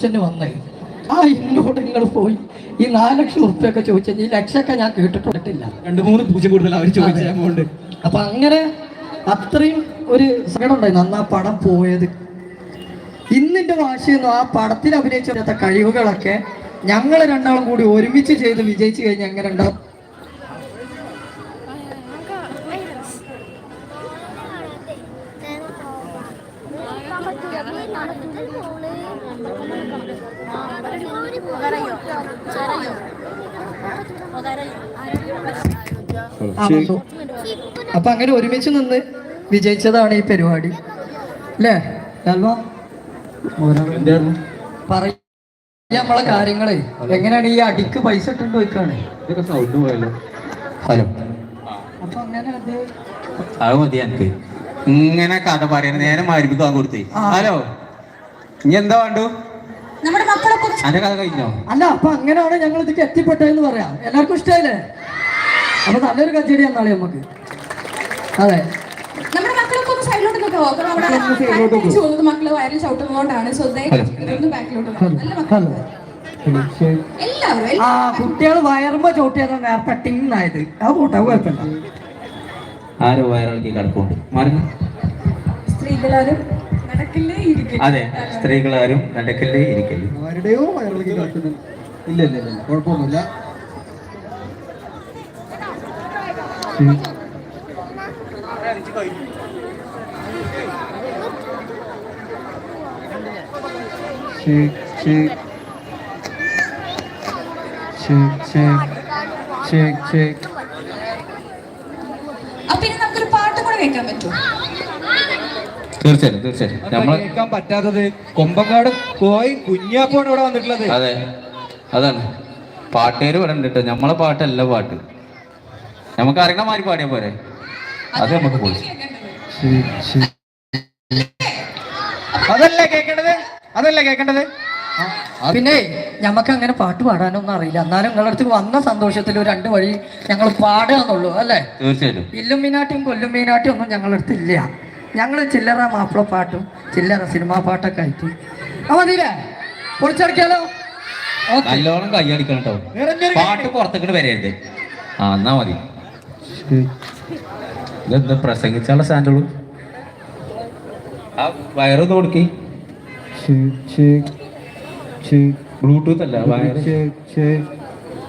അച്ഛന് വന്നേ. ആ എന്നോട് നിങ്ങൾ പോയി. ഈ നാല് ലക്ഷം ഉറുപ്പൊക്കെ ചോദിച്ചത് ഈ ലക്ഷമൊക്കെ ഞാൻ കേട്ടിട്ടില്ല രണ്ട് മൂന്ന് പൂജ കൂടുതൽ അവർ ചോദിച്ച എമൗണ്ട് അപ്പൊ അങ്ങനെ അത്രയും ഒരു സങ്കടം ഉണ്ടായിരുന്നു അന്ന് ആ പടം പോയത്. ഇന്നിന്റെ വാശിന്ന് ആ പടത്തിൽ അഭിനയിച്ച കഴിവുകളൊക്കെ ഞങ്ങൾ രണ്ടാളും കൂടി ഒരുമിച്ച് ചെയ്ത് വിജയിച്ചു കഴിഞ്ഞാൽ എങ്ങനെ ഉണ്ടാവും അപ്പൊ അങ്ങനെ ഒരുമിച്ച് നിന്ന് വിജയിച്ചതാണ് ഈ പരിപാടി. അല്ലേ? പറയ. നമ്മളെ കാര്യങ്ങളെ. എങ്ങനെയാണ് ഈ അടിക്ക് പൈസ ഇട്ടുണ്ട് വെക്കാണ് ഹലോ. അപ്പൊ അങ്ങനെ അത് അത് മതി എനിക്ക്. ഇങ്ങനെ കഥ പറയണ നേരെ മാരിപ്പിക്കാൻ കൊടുത്തേ. ഹലോ. ഇനി എന്താ വേണ്ടു? നമ്മുടെ അന്റെ കഥ കഴിഞ്ഞോ? അല്ല അപ്പൊ അങ്ങനെയാണ് ഞങ്ങൾ ഇതിക്ക് എത്തിപ്പെട്ടതെന്ന് പറയാം. എല്ലാവർക്കും ഇഷ്ടമല്ലേ അപ്പൊ നല്ലൊരു കച്ചേരി എന്നാളെ നമുക്ക്. അതെ. നമ്മുടെ മക്കളൊക്കെ ഒന്ന് സൈഡിലോട്ട് മക്കൾ വയറിൽ ചവിട്ടുന്നതുകൊണ്ടാണ്. ബാക്കിലോട്ട്. നല്ല മക്കൾ. ആ കുട്ടികൾ വയറുമ്പോ ചോട്ടിയതാ നേരത്തെ ടിങ്ങായത് ആ പോട്ടെ അത് കുഴപ്പമില്ല. ആരോ വയറിളക്കി കിടപ്പുണ്ട്. സ്ത്രീകളാരും നടക്കില്ലേ സ്ത്രീകൾ അതെ സ്ത്രീകളാരും നടക്കല്ലേ ഇരിക്കല്ലേ ആരുടെയോ വയറിലേക്ക് കിടക്കുന്നു ഇല്ല ഇല്ല ഇല്ല കുഴപ്പമൊന്നുമില്ല Shake, shake. Shake, shake. Shake, shake. അപ്പൊ ഇനി നമുക്കൊരു പാട്ട് കൂടെ കേൾക്കാൻ പറ്റുമോ തീർച്ചയായും തീർച്ചയായിട്ടും. നമ്മൾ കേൾക്കാൻ പറ്റാത്തത് കൊമ്പങ്കാട് പോയി കുഞ്ഞാപ്പാണ് ഇവിടെ വന്നിട്ടുള്ളത്. അതെ അതാണ്. പാട്ടുകാർ പറയണ്ട കേട്ടോ. നമ്മളെ പാട്ടല്ല പാട്ട്. നമുക്ക് അറിയണ മാതിരി പാടിയാ പോരെ. അത് നമുക്ക് പോയി. അതല്ലേ കേക്കേണ്ടത്? അതല്ലേ കേക്കേണ്ടത്? പിന്നെ ഞമ്മക്ക് അങ്ങനെ പാട്ട് പാടാനൊന്നും അറിയില്ല. എന്നാലും നിങ്ങളുടെ അടുത്ത് വന്ന സന്തോഷത്തിൽ ഒരു രണ്ട് വഴി ഞങ്ങൾ പാടുക എന്നുള്ളൂ അല്ലേ? തീർച്ചയായിട്ടും. കൊല്ലും മീനാട്ടിയും ഒന്നും ഞങ്ങളുടെ അടുത്ത് ഇല്ല. ഞങ്ങൾ ചില്ലറ മാപ്പിള പാട്ടും ചില്ലറ സിനിമാ പാട്ടൊക്കെ ആയിട്ട്. അപ്പൊ മതിയില്ലേ? പൊളിച്ചടക്കിയാലോ? നല്ലോണം കൈയടിക്കണം കേട്ടോ. പാട്ട് പുറത്തേക്കിട്ട് വരരുത്. ആ എന്നാ മതി. ഇതെന്ത് പ്രസംഗിച്ചാലോ സ്റ്റാൻഡുള്ളൂ ആ വയറൊന്ന് കൊടുക്കി ബ്ലൂടൂത്ത് അല്ല വയറ്.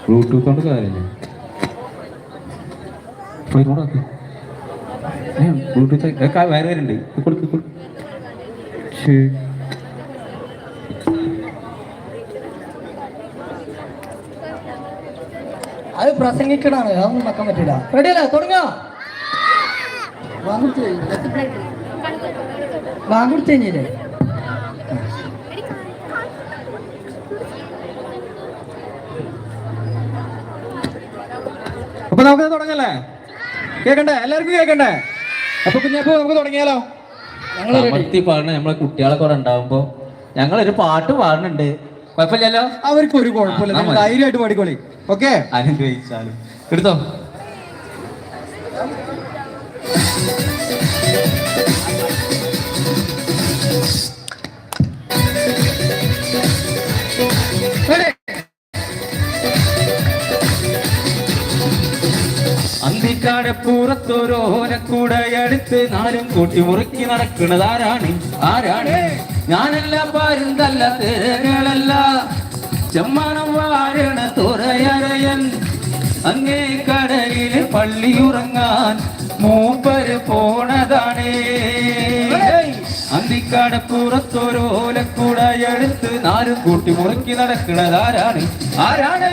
ബ്ലൂടൂത്ത് കൊണ്ട് കാര്യമില്ല. ബ്ലൂടൂത്ത് വയറ് വരുന്നുണ്ട് ഇത് കൊടുക്ക് കൊടുക്ക്. അത് പ്രസംഗിക്കണാണ് അതൊന്നും വെക്കാൻ പറ്റില്ല. റെഡി അല്ലേ? തുടങ്ങോ. വാങ്ങിച്ചു കഴിഞ്ഞില്ലേ? അപ്പൊ നമുക്ക് തുടങ്ങല്ലേ? കേക്കണ്ടേ? എല്ലാവർക്കും കേക്കണ്ടേ? അപ്പൊ കുഞ്ഞാപ്പൂ നമുക്ക് തുടങ്ങിയാലോ? ഞങ്ങൾ നമ്മളെ കുട്ടികളൊക്കെ കൂടെ ഉണ്ടാവുമ്പോ. ഞങ്ങളൊരു പാട്ട് പാടുന്നുണ്ട്. കുഴപ്പമില്ലല്ലോ? അവർക്ക് ഒരു കുഴപ്പമില്ല നിങ്ങൾ. ധൈര്യമായിട്ട് പാടിക്കോളി. ഓക്കെ അനുഗ്രഹിച്ചാലും എടുത്തോ. അന്തിക്കാടപ്പൂറത്തോരോരക്കൂടയടുത്ത് നാലും കൂട്ടി മുറുക്കി നടക്കുന്നത് ആരാണ്? ആരാണ്? ഞാനല്ല പാരുന്തല്ല തേരകളല്ല ചെമ്മാനം വാരണ തുറയറയൻ അങ്ങേ കടലിൽ പള്ളിയുറങ്ങാൻ മൂപ്പര് പോണതാണ്. അന്തിക്കാടപ്പുറത്തോരോലക്കൂടയടുത്ത് നാലും കൂട്ടി മുറുക്കി നടക്കുന്നത് ആരാണ്? ആരാണ്?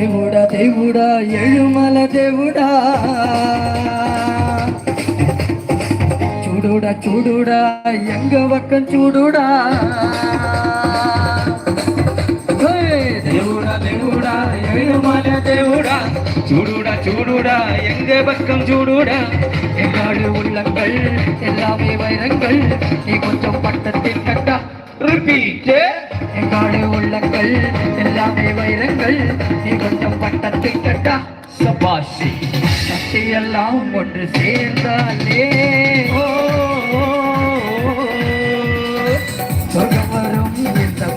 దేవుడా దేవుడా ఏడుమల దేవుడా. చూడుడా చూడుడా ఎంగ వక్కం చూడుడా చూడుడా చూడుడా ఎంగే పక్కం చూడుడా. ఎన్నాడు ఉల్లంగల్ ఎలా వైరంగల్ ఈ కొంచెం పట్ట తిట్టట రిపీట్. చే வேண்டாமே வைரங்கள். நீ கொஞ்சம் பட்டத்தை கட்டா. சபாஷி. சக்தியெல்லாம் ஒன்று சேர்ந்தாலே. சொர்க்கம் வரும் இந்த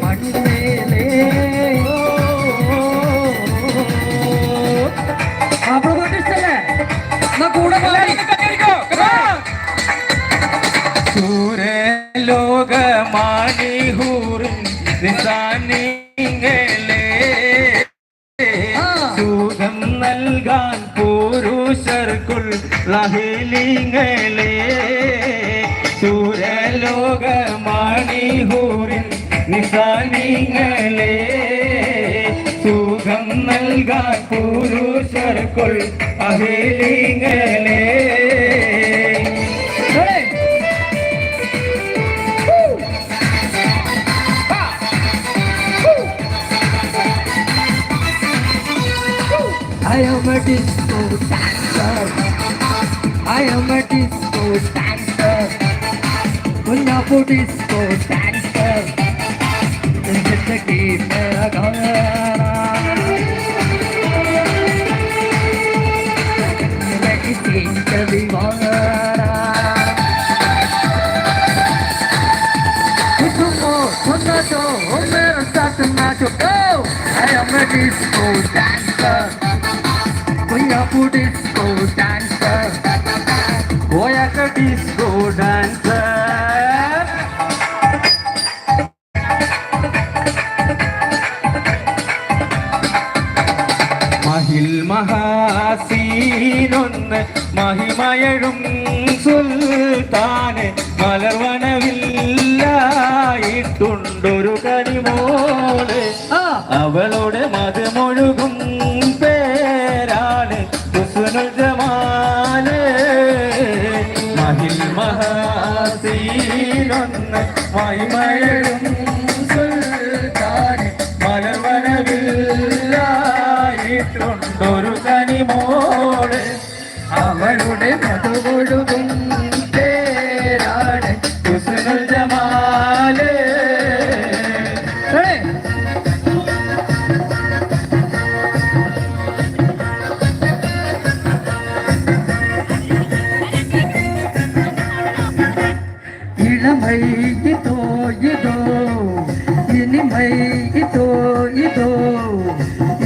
சூரலோகமானி ஹூரின் நிசானி നൽകാൻ പുരുഷർക്കുൾ സൂരലോകമാണി ഹൂറിൻ നിസാനിങ്ങളെ. സുഖം നൽകാൻ പുരുഷർക്കുൾ അഹിലിങ്ങളെ I am a disco dancer. I am a disco dancer. Punjabu disco dancer. जिंदगी मेरा गाना मैं किसी का दीवाना Kutumo, kunato, omero sato nacho, go! I am a disco dancer. Punjabu disco dancer. Goyaka disco dancer. മഹിൽ മഹാസീനൊന്ന് മഹിമയഴും Sulthan മലർവനവില്ലായിട്ടുണ്ടൊരു Kanimol Ah! മഹിമയഴും സുൽത്താന് മലർവനവില്ലായിട്ടുണ്ടൊരു കനിമോൾ അവളുടെ മധുകൊഴുകും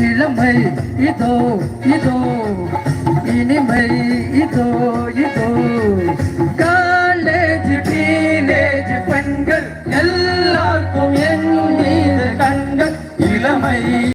இளமை இதோ இதோ இனிமை இதோ இதோ. காலேஜ் டீனேஜ் பெண்கள் எல்லாருக்கும் என் மீது கண்கள் இளமை.